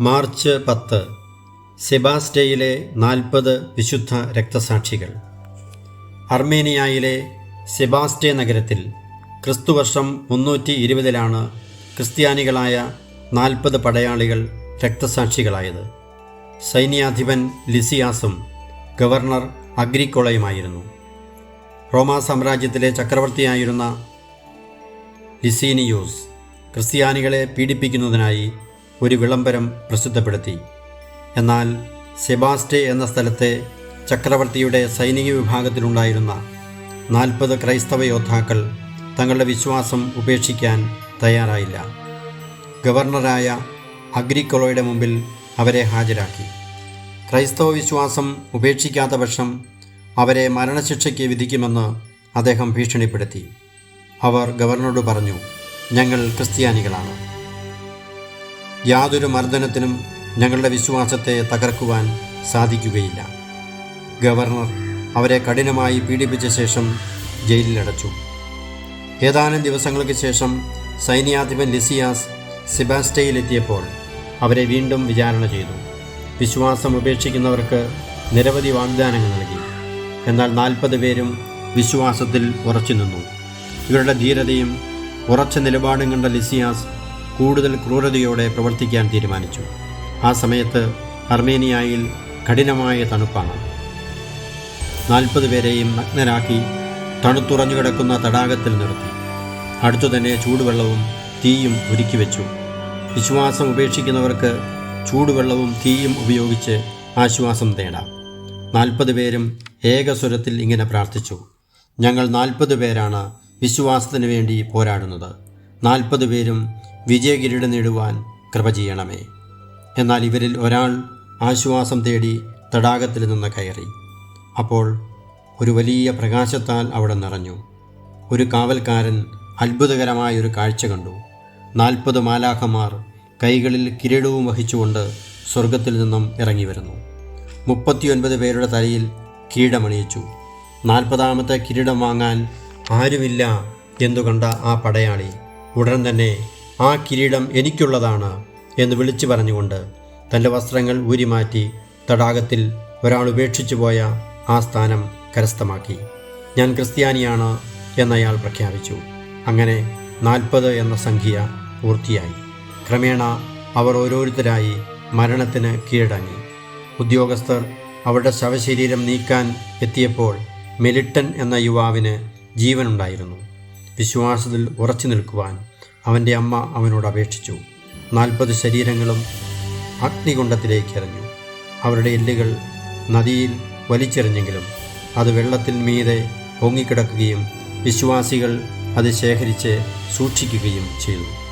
March പത്ത് സെബാസ്റ്റയിലെ നാൽപ്പത് വിശുദ്ധ രക്തസാക്ഷികൾ. അർമേനിയയിലെ സെബാസ്റ്റെ നഗരത്തിൽ ക്രിസ്തുവർഷം മുന്നൂറ്റി ഇരുപതിലാണ് ക്രിസ്ത്യാനികളായ നാൽപ്പത് പടയാളികൾ രക്തസാക്ഷികളായത്. സൈന്യാധിപൻ ലിസിയാസും ഗവർണർ അഗ്രിക്കോളയുമായിരുന്നു. റോമാ സാമ്രാജ്യത്തിലെ ചക്രവർത്തിയായിരുന്ന ലിസീനിയൂസ് ക്രിസ്ത്യാനികളെ പീഡിപ്പിക്കുന്നതിനായി ഒരു വിളംബരം പ്രസിദ്ധപ്പെടുത്തി. എന്നാൽ സെബാസ്റ്റെ എന്ന സ്ഥലത്തെ ചക്രവർത്തിയുടെ സൈനിക വിഭാഗത്തിലുണ്ടായിരുന്ന നാൽപ്പത് ക്രൈസ്തവ യോദ്ധാക്കൾ തങ്ങളുടെ വിശ്വാസം ഉപേക്ഷിക്കാൻ തയ്യാറായില്ല. ഗവർണറായ അഗ്രിക്കൊളയുടെ മുമ്പിൽ അവരെ ഹാജരാക്കി. ക്രൈസ്തവ വിശ്വാസം ഉപേക്ഷിക്കാത്ത പക്ഷം അവരെ മരണശിക്ഷയ്ക്ക് വിധിക്കുമെന്ന് അദ്ദേഹം ഭീഷണിപ്പെടുത്തി. അവർ ഗവർണറോട് പറഞ്ഞു ഞങ്ങൾ ക്രിസ്ത്യാനികളാണ്. യാതൊരു മർദ്ദനത്തിനും ഞങ്ങളുടെ വിശ്വാസത്തെ തകർക്കുവാൻ സാധിക്കുകയില്ല. ഗവർണർ അവരെ കഠിനമായി പീഡിപ്പിച്ച ശേഷം ജയിലിലടച്ചു. ഏതാനും ദിവസങ്ങൾക്ക് ശേഷം സൈന്യാധിപൻ ലിസിയാസ് സിബാസ്റ്റയിലെത്തിയപ്പോൾ അവരെ വീണ്ടും വിചാരണ ചെയ്തു. വിശ്വാസം ഉപേക്ഷിക്കുന്നവർക്ക് നിരവധി വാഗ്ദാനങ്ങൾ നൽകി. എന്നാൽ നാൽപ്പത് പേരും വിശ്വാസത്തിൽ ഉറച്ചു നിന്നു. ഇവരുടെ ധീരതയും ഉറച്ച നിലപാടും കണ്ട ലിസിയാസ് കൂടുതൽ ക്രൂരതയോടെ പ്രവർത്തിക്കാൻ തീരുമാനിച്ചു. ആ സമയത്ത് അർമേനിയയിൽ കഠിനമായ തണുപ്പാണ്. നാൽപ്പത് പേരെയും നഗ്നരാക്കി തണുത്തുറഞ്ഞു കിടക്കുന്ന തടാകത്തിൽ നിർത്തി. അടുത്തു തന്നെ ചൂടുവെള്ളവും തീയും ഒരുക്കി വെച്ചു. വിശ്വാസം ഉപേക്ഷിക്കുന്നവർക്ക് ചൂടുവെള്ളവും തീയും ഉപയോഗിച്ച് ആശ്വാസം തേടാം നാൽപ്പത് പേരും ഏകസ്വരത്തിൽ ഇങ്ങനെ പ്രാർത്ഥിച്ചു. ഞങ്ങൾ നാൽപ്പത് പേരാണ് വിശ്വാസത്തിന് വേണ്ടി പോരാടുന്നത്. നാൽപ്പത് പേരും വിജയകിരീടം നേടുവാൻ കൃപ ചെയ്യണമേ. എന്നാൽ ഇവരിൽ ഒരാൾ ആശ്വാസം തേടി തടാകത്തിൽ നിന്ന് കയറി. അപ്പോൾ ഒരു വലിയ പ്രകാശത്താൽ അവിടെ നിറഞ്ഞു. ഒരു കാവൽക്കാരൻ അത്ഭുതകരമായ ഒരു കാഴ്ച കണ്ടു. നാൽപ്പത് മാലാഖമാർ കൈകളിൽ കിരീടവും വഹിച്ചുകൊണ്ട് സ്വർഗത്തിൽ നിന്നും ഇറങ്ങി വരുന്നു. മുപ്പത്തിയൊൻപത് പേരുടെ തലയിൽ കിരീടമണിയിച്ചു നാൽപ്പതാമത്തെ കിരീടം വാങ്ങാൻ ആരുമില്ല എന്നു കണ്ട ആ പടയാളി. ഉടൻ തന്നെ ആ കിരീടം എനിക്കുള്ളതാണ് എന്ന് വിളിച്ചു പറഞ്ഞുകൊണ്ട് തന്റെ വസ്ത്രങ്ങൾ ഊരിമാറ്റി തടാകത്തിൽ ഒരാൾ ഉപേക്ഷിച്ചു പോയ ആ സ്ഥാനം കരസ്ഥമാക്കി. ഞാൻ ക്രിസ്ത്യാനിയാണ് എന്നയാൾ പ്രഖ്യാപിച്ചു. അങ്ങനെ നാൽപ്പത് എന്ന സംഖ്യ പൂർത്തിയായി. ക്രമേണ അവർ ഓരോരുത്തരായി മരണത്തിന് കീഴടങ്ങി. ഉദ്യോഗസ്ഥർ അവരുടെ ശവശരീരം നീക്കാൻ എത്തിയപ്പോൾ മെലിട്ടൻ എന്ന യുവാവിന് ജീവനുണ്ടായിരുന്നു. വിശ്വാസത്തിൽ ഉറച്ചു നിൽക്കുവാൻ അവന്റെ അമ്മ അവനോട് അപേക്ഷിച്ചു. നാൽപ്പത് ശരീരങ്ങളും അഗ്നികുണ്ഡത്തിലേക്ക് എറിഞ്ഞു. അവരുടെ എല്ലുകൾ നദിയിൽ വലിച്ചെറിഞ്ഞെങ്കിലും അത് വെള്ളത്തിൽ മീതെ പൊങ്ങിക്കിടക്കുകയും വിശ്വാസികൾ അത് ശേഖരിച്ച് സൂക്ഷിക്കുകയും ചെയ്തു.